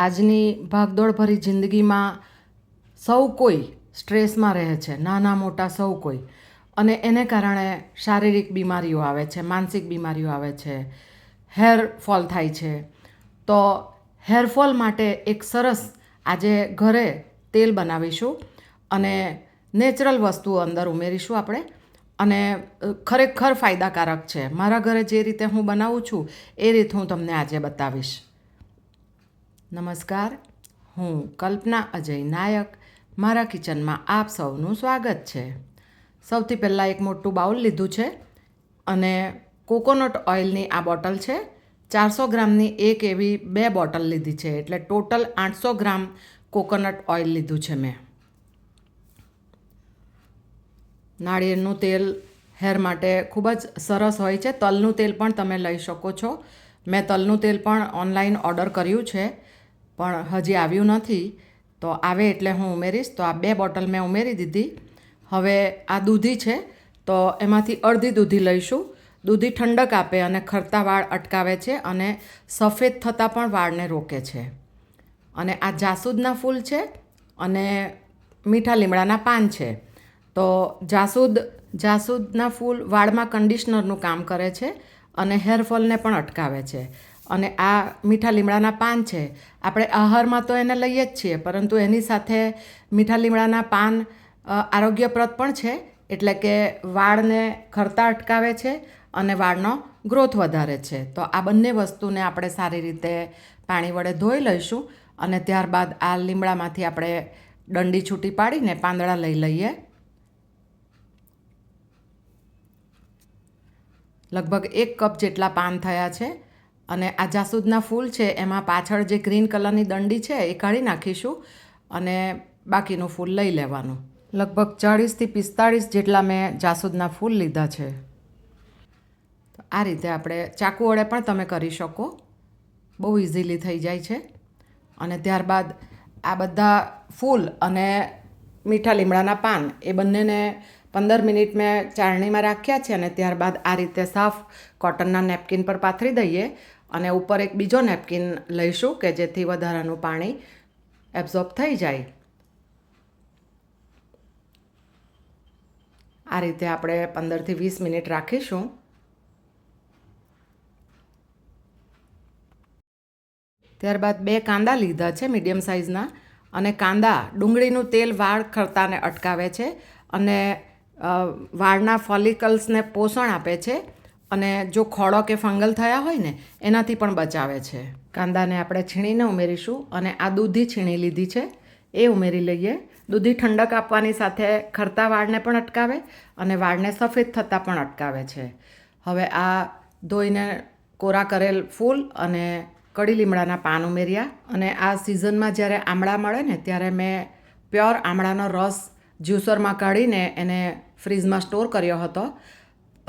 આજની ભાગદોડભરી જિંદગીમાં સૌ કોઈ સ્ટ્રેસમાં રહે છે, નાના મોટા સૌ કોઈ. અને એને કારણે શારીરિક બીમારીઓ આવે છે, માનસિક બીમારીઓ આવે છે, હેર ફોલ થાય છે. તો હેરફોલ માટે એક સરસ આજે ઘરે તેલ બનાવીશું અને નેચરલ વસ્તુઓ અંદર ઉમેરીશું આપણે. અને ખરેખર ફાયદાકારક છે. મારા ઘરે જે રીતે હું બનાવું છું, એ રીત હું તમને આજે બતાવીશ. નમસ્કાર, હું કલ્પના અજય નાયક. મારા કિચનમાં આપ સૌનું સ્વાગત છે. સૌથી પહેલાં એક મોટું બાઉલ લીધું છે અને કોકોનટ ઓઇલની આ બોટલ છે. ચારસો ગ્રામની એક એવી બે બોટલ લીધી છે, એટલે ટોટલ આઠસો ગ્રામ કોકોનટ ઓઇલ લીધું છે મેં. નાળિયેરનું તેલ હેર માટે ખૂબ જ સરસ હોય છે. તલનું તેલ પણ તમે લઈ શકો છો. મેં તલનું તેલ પણ ઓનલાઈન ઓર્ડર કર્યું છે. પણ હજી આવ્યું નથી. તો આવે એટલે હું ઉમેરીશ. તો આ બે બોટલ મેં ઉમેરી દીધી. હવે આ દૂધી છે. તો એમાંથી અડધી દૂધી લઈશું. દૂધી ઠંડક આપે અને ખરતા વાળ અટકાવે છે અને સફેદ થતાં પણ વાળને રોકે છે. અને આ જાસૂદના ફૂલ છે અને મીઠા લીમડાના પાન છે. તો જાસૂદ, જાસૂદના ફૂલ વાળમાં કંડિશનરનું કામ કરે છે અને હેરફોલને પણ અટકાવે છે. અને આ મીઠા લીમડાના પાન છે. આપણે આહારમાં તો એને લઈએ જ છીએ, પરંતુ એની સાથે મીઠા લીમડાના પાન આરોગ્યપ્રદ પણ છે, એટલે કે વાળને ખરતા અટકાવે છે અને વાળનો ગ્રોથ વધારે છે. તો આ બંને વસ્તુને આપણે સારી રીતે પાણી વડે ધોઈ લઈશું અને ત્યારબાદ આ લીમડામાંથી આપણે દંડી છૂટી પાડીને પાંદડા લઈ લઈએ. લગભગ એક કપ જેટલા પાન થયા છે. અને આ જાસૂદના ફૂલ છે, એમાં પાછળ જે ગ્રીન કલરની દંડી છે, એ કાઢી નાખીશું અને બાકીનું ફૂલ લઈ લેવાનું. લગભગ ચાળીસથી પિસ્તાળીસ જેટલા મેં જાસૂદના ફૂલ લીધા છે. આ રીતે આપણે ચાકુ વડે પણ તમે કરી શકો. બહુ ઇઝીલી થઈ જાય છે. અને ત્યારબાદ આ બધા ફૂલ અને મીઠા લીમડાના પાન, એ બંનેને પંદર મિનિટ મેં ચાળણીમાં રાખ્યા છે અને ત્યારબાદ આ રીતે સાફ કોટનના નેપકિન પર પાથરી દઈએ. અને ઉપર એક બીજો નેપકિન લઈશું કે જેથી વધારાનું પાણી એબ્ઝોર્બ થઈ જાય. આ રીતે આપણે પંદરથી વીસ મિનિટ રાખીશું. ત્યારબાદ બે કાંદા લીધા છે મીડિયમ સાઇઝના અને કાંદા ડુંગળીનું તેલ વાળ ખરતાને અટકાવે છે અને વાળના ફોલિકલ્સને પોષણ આપે છે. અને જો ખોળો કે ફંગલ થયા હોય ને, એનાથી પણ બચાવે છે. કાંદાને આપણે છીણીને ઉમેરીશું અને આ દૂધી છીણી લીધી છે. એ ઉમેરી લઈએ. દૂધી ઠંડક આપવાની સાથે ખરતા વાળને પણ અટકાવે અને વાળને સફેદ થતાં પણ અટકાવે છે. હવે આ ધોઈને કોરા કરેલ ફૂલ અને કડી લીમડાના પાન ઉમેર્યા અને આ સિઝનમાં જ્યારે આમળા મળે ને, ત્યારે મેં પ્યોર આમળાનો રસ જ્યુસરમાં કાઢીને એને ફ્રીઝમાં સ્ટોર કર્યો હતો.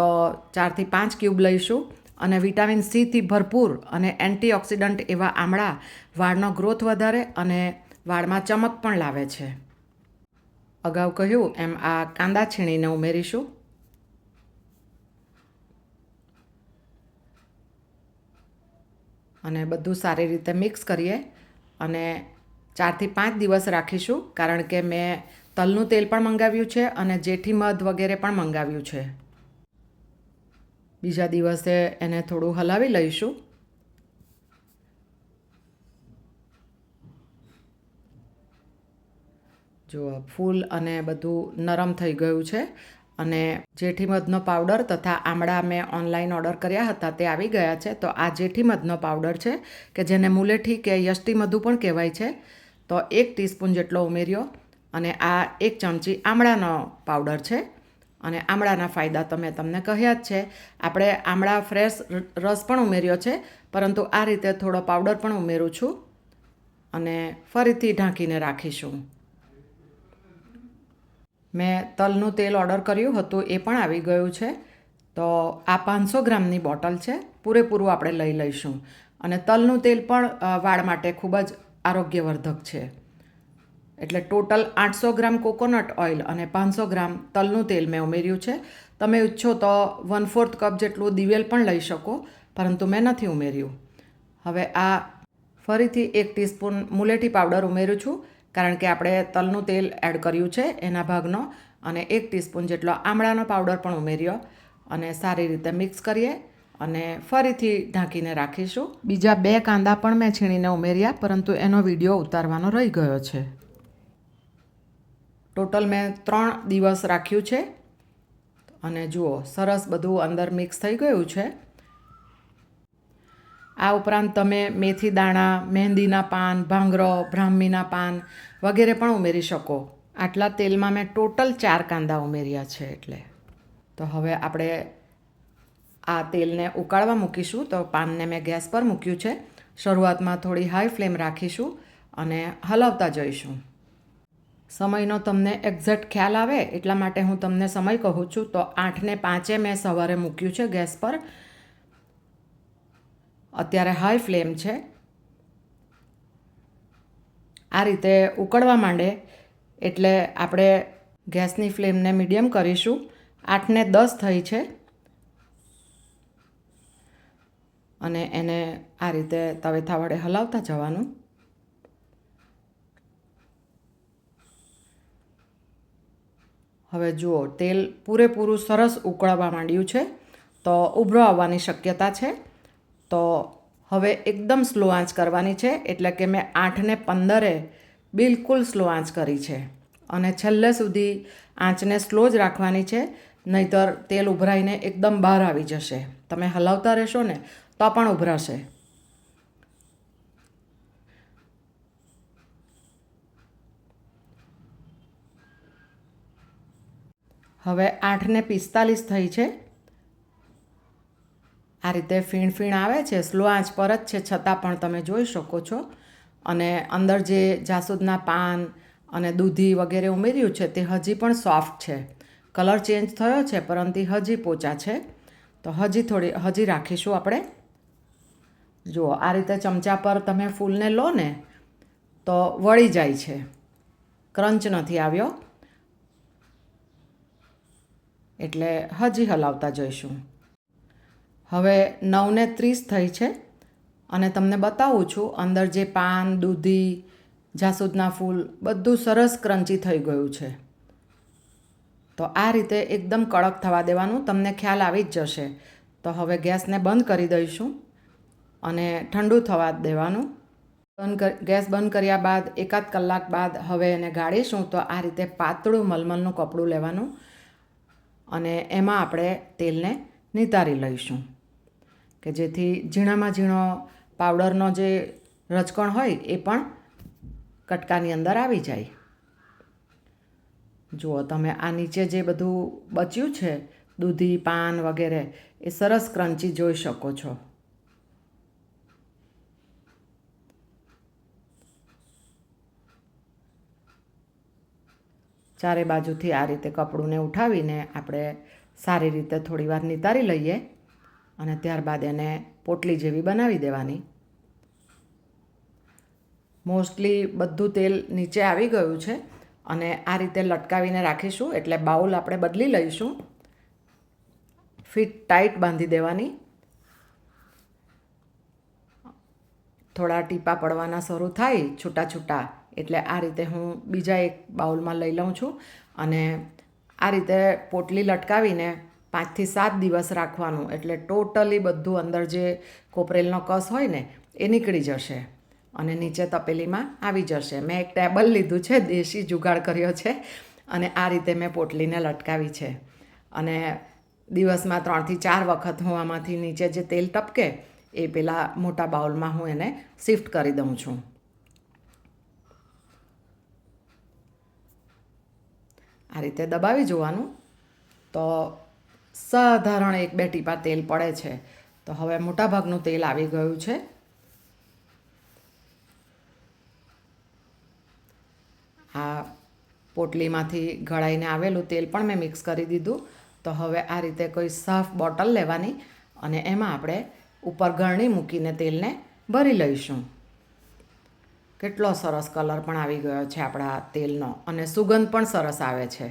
તો ચારથી પાંચ ક્યુબ લઈશું અને વિટામિન સીથી ભરપૂર અને એન્ટીઓક્સિડન્ટ એવા આમળા વાળનો ગ્રોથ વધારે અને વાળમાં ચમક પણ લાવે છે. અગાઉ કહ્યું એમ આ કાંદા છીણીને ઉમેરીશું. અને બધું સારી રીતે મિક્સ કરીએ અને ચારથી પાંચ દિવસ રાખીશું કારણ કે મેં તલનું તેલ પણ મંગાવ્યું છે અને જેઠી મધ વગેરે પણ મંગાવ્યું છે. બીજા દિવસે એને થોડું હલાવી લઈશું. જો ફૂલ અને બધું નરમ થઈ ગયું છે અને જેઠી મધનો પાવડર તથા આમળા મેં ઓનલાઈન ઓર્ડર કર્યા હતા તે આવી ગયા છે, તો આ જેઠી મધનો પાવડર છે કે જેને મુલેઠી કે યષ્ટી મધુ પણ કહેવાય છે, તો એક ટીસ્પૂન જેટલો ઉમેર્યો અને આ એક ચમચી આમળાનો પાવડર છે. અને આમળાના ફાયદા તો મેં તમને કહ્યા જ છે. આપણે આમળા ફ્રેશ રસ પણ ઉમેર્યો છે, પરંતુ આ રીતે થોડો પાવડર પણ ઉમેરું છું અને ફરીથી ઢાંકીને રાખીશું. મેં તલનું તેલ ઓર્ડર કર્યું હતું, એ પણ આવી ગયું છે. તો આ પાંચસો ગ્રામની બોટલ છે, પૂરેપૂરું આપણે લઈ લઈશું. અને તલનું તેલ પણ વાળ માટે ખૂબ જ આરોગ્યવર્ધક છે. એટલે ટોટલ આઠસો ગ્રામ કોકોનટ ઓઇલ અને પાંચસો ગ્રામ તલનું તેલ મેં ઉમેર્યું છે. તમે ઈચ્છો તો વન ફોર્થ કપ જેટલું દિવેલ પણ લઈ શકો, પરંતુ મેં નથી ઉમેર્યું. હવે આ ફરીથી એક ટીસ્પૂન મુલેઠી પાવડર ઉમેરું છું, કારણ કે આપણે તલનું તેલ એડ કર્યું છે એના ભાગનો, અને એક ટીસ્પૂન જેટલો આમળાનો પાવડર પણ ઉમેર્યો, અને સારી રીતે મિક્સ કરીએ, અને ફરીથી ઢાંકીને રાખીશું. બીજા બે કાંદા પણ મેં છીણીને ઉમેર્યા, પરંતુ એનો વીડિયો ઉતારવાનો રહી ગયો છે. ટોટલ મેં ત્રણ દિવસ રાખ્યું છે. અને જુઓ, સરસ બધું અંદર મિક્સ થઈ ગયું છે. આ ઉપરાંત તમે મેથી દાણા, મહેંદીના પાન, ભાંગરો, બ્રાહ્મીના પાન વગેરે પણ ઉમેરી શકો. આટલા તેલમાં મેં ટોટલ ચાર કાંદા ઉમેર્યા છે એટલે. તો હવે આપણે આ તેલને ઉકાળવા મૂકીશું. તો પાનને મેં ગેસ પર મૂક્યું છે. શરૂઆતમાં થોડી હાઈ ફ્લેમ રાખીશું અને હલાવતા જઈશું. સમયનો તમને એક્ઝેક્ટ ખ્યાલ આવે એટલા માટે હું તમને સમય કહું છું, તો આઠને પાંચે મેં સવારે મૂક્યું છે ગેસ પર. અત્યારે હાઈ ફ્લેમ છે. આ રીતે ઉકળવા માંડે એટલે આપણે ગેસની ફ્લેમને મીડિયમ કરીશું. આઠને દસ થઈ છે. અને એને આ રીતે તવેથા વડે હલાવતા જવાનું. હવે જુઓ, તેલ પૂરેપૂરું સરસ ઉકળવા માંડ્યું છે, તો ઉભરો આવવાની શક્યતા છે. તો હવે એકદમ સ્લો આંચ કરવાની છે, એટલે કે મેં આઠને પંદરે બિલકુલ સ્લો આંચ કરી છે. અને છેલ્લે સુધી આંચને સ્લો જ રાખવાની છે, નહીતર તેલ ઉભરાઈને એકદમ બહાર આવી જશે. તમે હલાવતા રહેશો ને, તો પણ ઉભરાશે. હવે આઠને પિસ્તાલીસ થઈ છે. આ રીતે ફીણ ફીણ આવે છે. સ્લો આંચ પર જ છે, છતાં પણ તમે જોઈ શકો છો. અને અંદર જે જાસૂદના પાન અને દૂધી વગેરે ઉમેર્યું છે, તે હજી પણ સોફ્ટ છે. કલર ચેન્જ થયો છે, પરંતુ હજી પોચા છે. તો હજી થોડી, હજી રાખીશું આપણે. જુઓ, આ રીતે ચમચા પર તમે ફૂલને લો ને, તો વળી જાય છે. ક્રંચ નથી આવ્યો. એટલે હજી હલાવતા જઈશું. હવે નવને ત્રીસ થઈ છે અને તમને બતાવું છું, અંદર જે પાન, દૂધી, જાસૂદના ફૂલ બધું સરસ ક્રંચી થઈ ગયું છે. તો આ રીતે એકદમ કડક થવા દેવાનું, તમને ખ્યાલ આવી જ જશે. તો હવે ગેસને બંધ કરી દઈશું અને ઠંડુ થવા દેવાનું. બંધ ગેસ બંધ કર્યા બાદ, એકાદ કલાક બાદ હવે એને ગાળીશું, તો આ રીતે પાતળું મલમલનું કપડું લેવાનું. અને એમાં આપણે તેલને નિતારી લઈશું. કે જેથી ઝીણામાં ઝીણો પાવડરનો જે રચકણ હોય એ પણ કટકાની અંદર આવી જાય. જુઓ તમે આ નીચે જે બધું બચ્યું છે, દૂધી, પાન વગેરે, એ સરસ ક્રંચી જોઈ શકો છો. ચારે બાજુથી આ રીતે કપડુંને ઉઠાવીને આપણે સારી રીતે થોડીવાર નિતારી લઈએ અને ત્યારબાદ એને પોટલી જેવી બનાવી દેવાની. મોસ્ટલી બધું તેલ નીચે આવી ગયું છે અને આ રીતે લટકાવીને રાખીશું એટલે બાઉલ આપણે બદલી લઈશું. ફિટ ટાઈટ બાંધી દેવાની. થોડા ટીપા પડવાના શરૂ થાય, છૂટા છૂટા. એટલે આ રીતે હું બીજા એક બાઉલમાં લઈ લઉં છું અને આ રીતે પોટલી લટકાવીને પાંચથી સાત દિવસ રાખવાનું. એટલે ટોટલી બધું અંદર જે કોપરેલનો કસ હોય ને, એ નીકળી જશે અને નીચે તપેલીમાં આવી જશે. મેં એક ટેબલ લીધું છે, દેશી જુગાડ કર્યો છે અને આ રીતે મેં પોટલીને લટકાવી છે. અને દિવસમાં ત્રણથી ચાર વખત હું આમાંથી નીચે જે તેલ ટપકે, એ પેલા મોટા બાઉલમાં હું એને શિફ્ટ કરી દઉં છું. આ રીતે દબાવી જોવાનું. તો સાધારણ એક બે ટીપા તેલ પડે છે. તો હવે મોટાભાગનું તેલ આવી ગયું છે. આ પોટલીમાંથી ગળાઈને આવેલું તેલ પણ મેં મિક્સ કરી દીધું. તો હવે આ રીતે કોઈ સાફ બોટલ લેવાની અને એમાં આપણે ઉપર ગળણી મૂકીને તેલને ભરી લઈશું. કેટલો સરસ કલર પણ આવી ગયો છે આપણા તેલનો અને સુગંધ પણ સરસ આવે છે.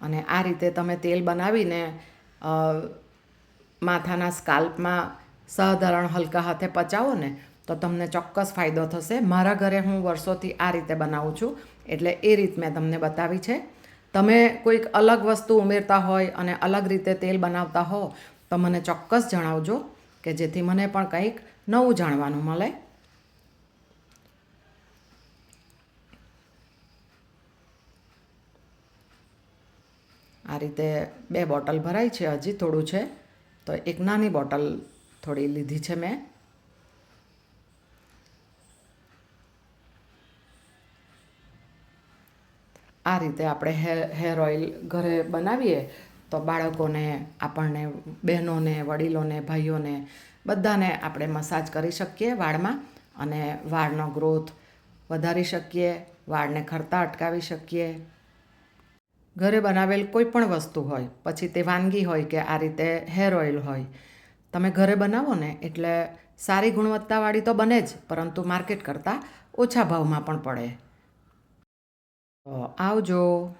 અને આ રીતે તમે તેલ બનાવીને માથાના સ્કાલ્પમાં સાધારણ હલકા હાથે પચાવો ને, તો તમને ચોક્કસ ફાયદો થશે. મારા ઘરે હું વર્ષોથી આ રીતે બનાવું છું, એટલે એ રીત મેં તમને બતાવી છે. તમે કોઈક અલગ વસ્તુ ઉમેરતા હોય અને અલગ રીતે તેલ બનાવતા હો, તો મને ચોક્કસ જણાવજો કે જેથી મને પણ કંઈક નવું જાણવાનું મળે. આ રીતે બે બોટલ ભરાઈ છે, હજી થોડું છે. તો એક નાની બોટલ થોડી લીધી છે મેં. આ રીતે આપણે હેર હેર ઓઇલ ઘરે બનાવીએ તો બાળકોને, આપણને, બહેનોને, વડીલોને, ભાઈઓને બધાને આપણે મસાજ કરી શકીએ વાળમાં અને વાળનો ગ્રોથ વધારી શકીએ, વાળને ખરતા અટકાવી શકીએ. ઘરે બનાવેલ કોઈ પણ વસ્તુ હોય, પછી તે વાનગી હોય કે આ રીતે હેર ઓઇલ હોય, તમે ઘરે બનાવો ને, એટલે સારી ગુણવત્તાવાળી તો બને જ, પરંતુ માર્કેટ કરતાં ઓછા ભાવમાં પણ પડે. આવજો.